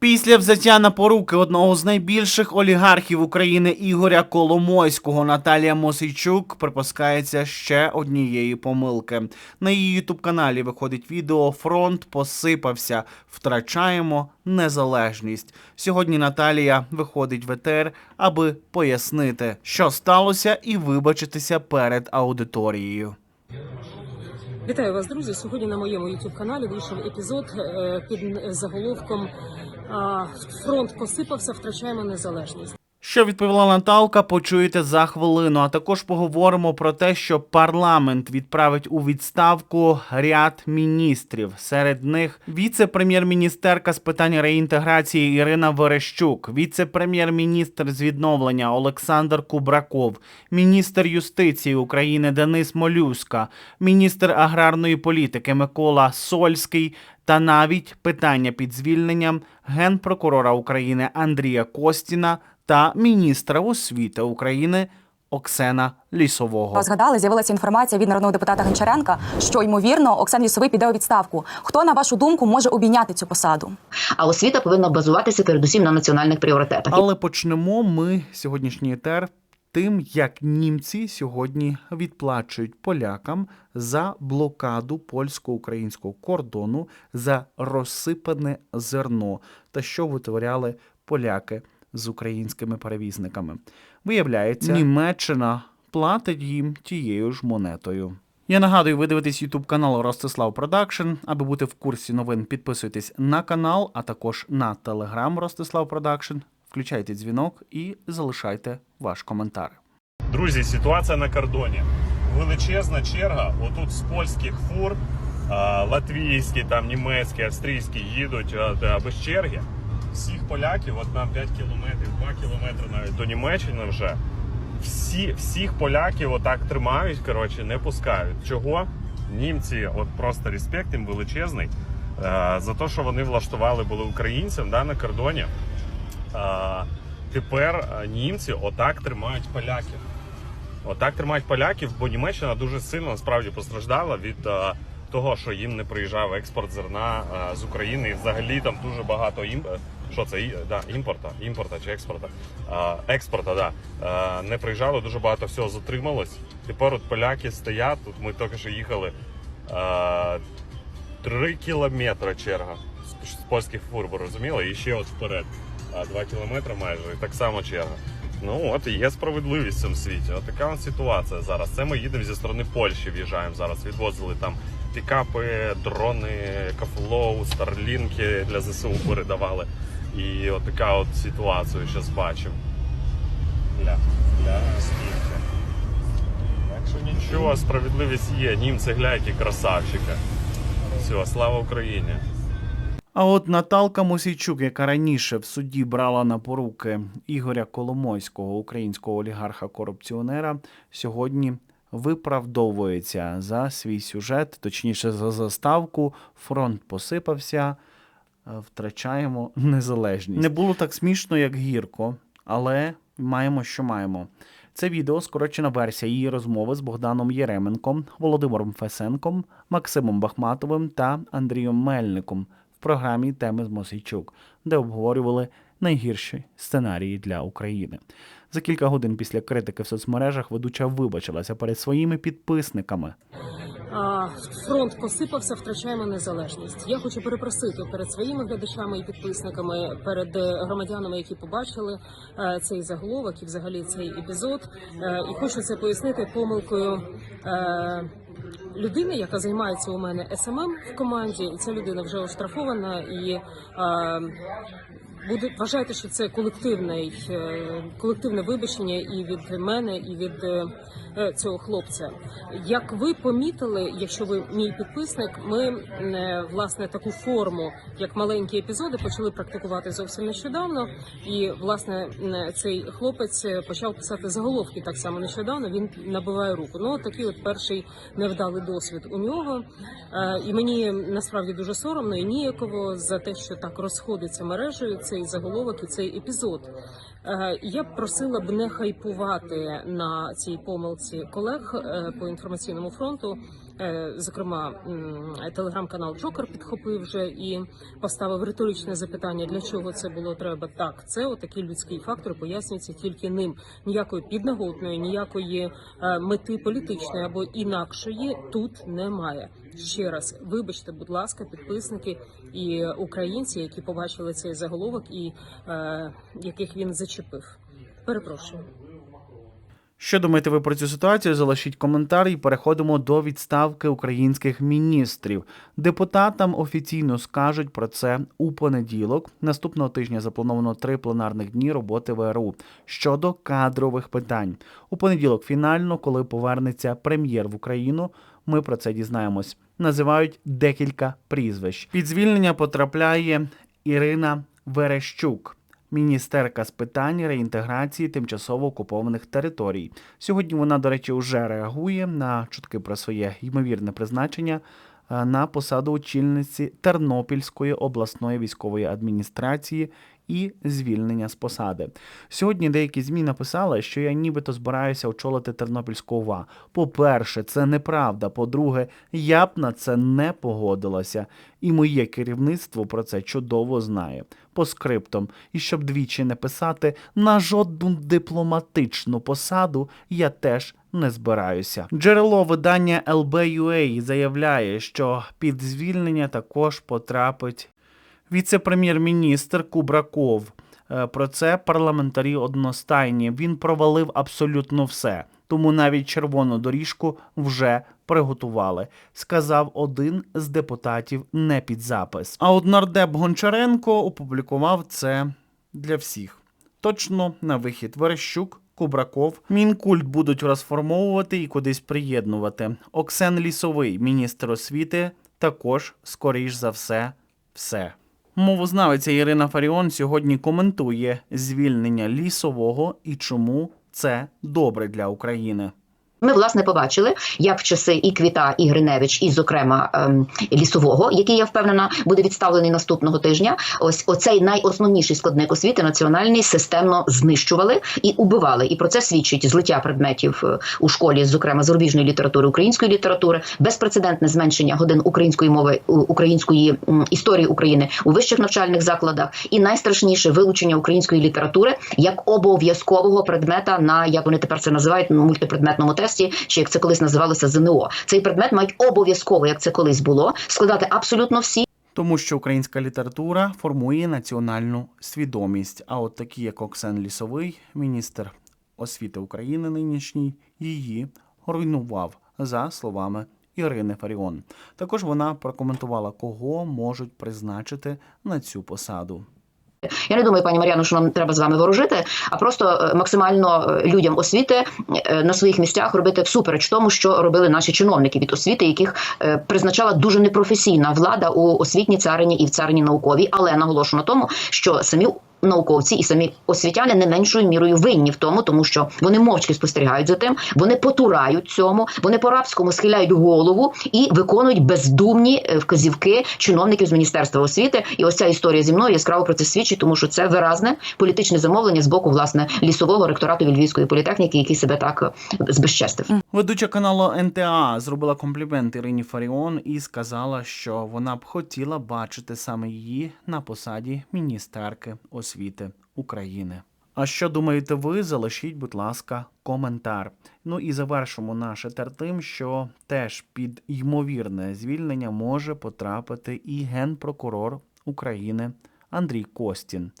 Після взяття на поруки одного з найбільших олігархів України Ігоря Коломойського Наталія Мосійчук припускається ще однієї помилки. На її ютуб-каналі виходить відео Фронт посипався. Втрачаємо незалежність. Сьогодні Наталія виходить в етер, аби пояснити, що сталося, і вибачитися перед аудиторією. Вітаю вас, друзі. Сьогодні на моєму youtube каналі вийшов епізод е, під заголовком Фронт посипався, втрачаємо незалежність. Що відповіла Наталка, почуєте за хвилину. А також поговоримо про те, що парламент відправить у відставку ряд міністрів. Серед них віце-прем'єр-міністерка з питань реінтеграції Ірина Верещук, віце-прем'єр-міністр з відновлення Олександр Кубраков, міністр юстиції України Денис Молюска, міністр аграрної політики Микола Сольський. Та навіть питання під звільненням генпрокурора України Андрія Костіна та міністра освіти України Оксена Лісового. Згадали, з'явилася інформація від народного депутата Гончаренка, що ймовірно Оксан Лісовий піде у відставку. Хто на вашу думку може обійняти цю посаду? А освіта повинна базуватися передусім на національних пріоритетах. Але почнемо ми сьогоднішній етер тим, як німці сьогодні відплачують полякам за блокаду польсько-українського кордону за розсипане зерно та що витворяли поляки з українськими перевізниками. Виявляється, Німеччина платить їм тією ж монетою. Я нагадую, ви дивитесь YouTube канал Ростислав Продакшн. Аби бути в курсі новин, підписуйтесь на канал, а також на телеграм Ростислав Продакшн. Включайте дзвінок і залишайте ваш коментар. Друзі, ситуація на кордоні. Величезна черга. Отут з польських фур, латвійські, там, німецькі, австрійські їдуть без черги. Всіх поляків, от нам 5 кілометрів, 2 кілометри навіть до Німеччини вже. Всі, всіх поляків отак тримають, коротше, не пускають. Чого? Німці, от просто респект їм величезний за те, що вони влаштували були українцям да, на кордоні. Тепер німці отак тримають поляків. Отак тримають поляків, бо Німеччина дуже сильно насправді постраждала від того, що їм не приїжджав експорт зерна з України. І взагалі там дуже багато е, що це да, імпорта, імпорта чи експорта? Експорта, да. Не приїжджало, дуже багато всього затрималось. Тепер от поляки стоять. Тут ми тільки що їхали. Три кілометри черга з- польських фур, розуміли? І ще от вперед. А два кілометри майже, і так само черга. Ну от і є справедливість в цьому світі. От така от ситуація зараз. Це ми їдемо зі сторони Польщі, в'їжджаємо зараз. Відвозили там пікапи, дрони, кафлоу, старлінки для ЗСУ передавали. І от така от ситуацію зараз бачимо. Ля, ля, скільки. Так що нічого, справедливість є. Німці глянь, які красавчики. Все, слава Україні! А от Наталка Мосійчук, яка раніше в суді брала на поруки Ігоря Коломойського, українського олігарха-корупціонера, сьогодні виправдовується за свій сюжет, точніше за заставку. Фронт посипався, е, втрачаємо незалежність. Не було так смішно, як гірко, але маємо, що маємо. Це відео скорочена версія її розмови з Богданом Єременком, Володимиром Фесенком, Максимом Бахматовим та Андрієм Мельником програмі Теми з Мосійчук, де обговорювали найгірші сценарії для України. За кілька годин після критики в соцмережах ведуча вибачилася перед своїми підписниками. А, Фронт посипався, втрачаємо незалежність. Я хочу перепросити перед своїми глядачами і підписниками, перед громадянами, які побачили е, цей заголовок і взагалі цей епізод. Е, І хочу це пояснити помилкою. е, Людини, яка займається у мене СММ в команді, і ця людина вже оштрафована і е, буде вважайте, що це колективне, колективне вибачення і від мене, і від е, цього хлопця. Як ви помітили, якщо ви мій підписник, ми е, власне таку форму, як маленькі епізоди, почали практикувати зовсім нещодавно. І власне е, цей хлопець е, почав писати заголовки так само нещодавно. Він набиває руку. Ну от такий от перший невдалий досвід у нього. Е, І мені насправді дуже соромно і ніяково за те, що так розходиться мережею цей заголовок і цей епізод. Е, Я б просила б не хайпувати на цій помилці колег е, по інформаційному фронту. Е, Зокрема, телеграм-канал Джокер підхопив вже і поставив риторичне запитання, для чого це було треба. Так, це отакий людський фактор пояснюється тільки ним. Ніякої піднаготної, ніякої е, мети політичної або інакшої тут немає. Ще раз, вибачте, будь ласка, підписники і українці, які побачили цей заголовок і е, яких він зачепив. Перепрошую. Що думаєте ви про цю ситуацію? Залишіть коментар і переходимо до відставки українських міністрів. Депутатам офіційно скажуть про це у понеділок. Наступного тижня заплановано три пленарних дні роботи ВРУ щодо кадрових питань. У понеділок, фінально, коли повернеться прем'єр в Україну, ми про це дізнаємось. Називають декілька прізвищ. Під звільнення потрапляє Ірина Верещук міністерка з питань реінтеграції тимчасово окупованих територій. Сьогодні вона, до речі, вже реагує на чутки про своє ймовірне призначення на посаду очільниці Тернопільської обласної військової адміністрації і звільнення з посади. Сьогодні деякі змі написали, що я нібито збираюся очолити Тернопільську ОВА. По-перше, це неправда. По-друге, я б на це не погодилася, і моє керівництво про це чудово знає. По скриптам, і щоб двічі не писати, на жодну дипломатичну посаду я теж не збираюся. Джерело видання LBUA заявляє, що під звільнення також потрапить віце-прем'єр-міністр Кубраков. Е, Про це парламентарі одностайні. Він провалив абсолютно все, тому навіть червону доріжку вже приготували, сказав один з депутатів не під запис. А от нардеп Гончаренко опублікував це для всіх. Точно на вихід Верещук, Кубраков, Мінкульт будуть розформовувати і кудись приєднувати. Оксен Лісовий, міністр освіти, також, скоріш за все, все. Мовознавиця Ірина Фаріон сьогодні коментує звільнення лісового і чому це добре для України. Ми власне побачили, як в часи і Квіта, і Гриневич, і, зокрема, ем, лісового, який я впевнена буде відставлений наступного тижня. Ось оцей найосновніший складник освіти національний системно знищували і убивали. І про це свідчить злиття предметів е, у школі, зокрема зарубіжної літератури, української літератури, безпрецедентне зменшення годин української мови української історії України у вищих навчальних закладах, і найстрашніше вилучення української літератури як обов'язкового предмета на як вони тепер це називають мультипредметному тесті, чи як це колись називалося ЗНО. Цей предмет мають обов'язково, як це колись було, складати абсолютно всі. Тому що українська література формує національну свідомість. А от такі, як Оксен Лісовий, міністр освіти України нинішній, її руйнував, за словами Ірини Фаріон. Також вона прокоментувала, кого можуть призначити на цю посаду. Я не думаю, пані Мар'яно, що нам треба з вами ворожити, а просто е, максимально е, людям освіти е, на своїх місцях робити всупереч тому, що робили наші чиновники від освіти, яких призначала дуже непрофесійна влада у освітній царині і в царині науковій, але наголошу на тому, що самі. Науковці і самі освітяни не меншою мірою винні в тому, тому що вони мовчки спостерігають за тим, вони потурають цьому, вони по рабському схиляють голову і виконують бездумні е, вказівки чиновників з міністерства освіти. І ось ця історія зі мною яскраво про це свідчить, тому що це виразне політичне замовлення з боку власне лісового ректорату Львівської політехніки, який себе так е, збезчестив. Ведуча каналу НТА зробила комплімент Ірині Фаріон і сказала, що вона б хотіла бачити саме її на посаді міністерки України. А що думаєте ви? Залишіть, будь ласка, коментар. Ну і завершимо наше етер тим, що теж під ймовірне звільнення може потрапити і генпрокурор України Андрій Костін.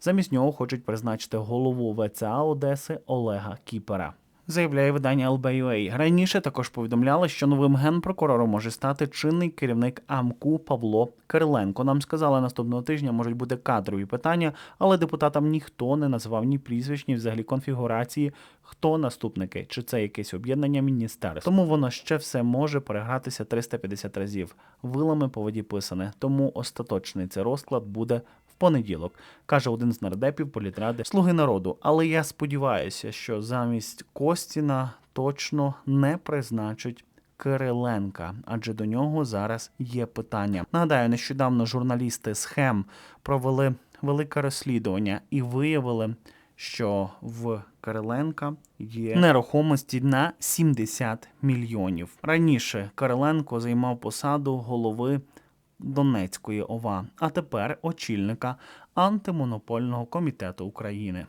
Замість нього хочуть призначити голову ВЦА Одеси Олега Кіпера. Заявляє видання LBUA. Раніше також повідомляли, що новим генпрокурором може стати чинний керівник АМКУ Павло Кириленко. Нам сказали, наступного тижня можуть бути кадрові питання, але депутатам ніхто не називав ні прізвищ, ні взагалі конфігурації, хто наступники, чи це якесь об'єднання міністерств. Тому воно ще все може перегратися 350 разів. Вилами по воді писане. Тому остаточний цей розклад буде понеділок, каже один з нардепів політради Слуги народу. Але я сподіваюся, що замість Костіна точно не призначать. Кириленка, адже до нього зараз є питання. Нагадаю, нещодавно журналісти схем провели велике розслідування і виявили, що в Кириленка є нерухомості на 70 мільйонів. Раніше Кириленко займав посаду голови Донецької ОВА, а тепер очільника антимонопольного комітету України.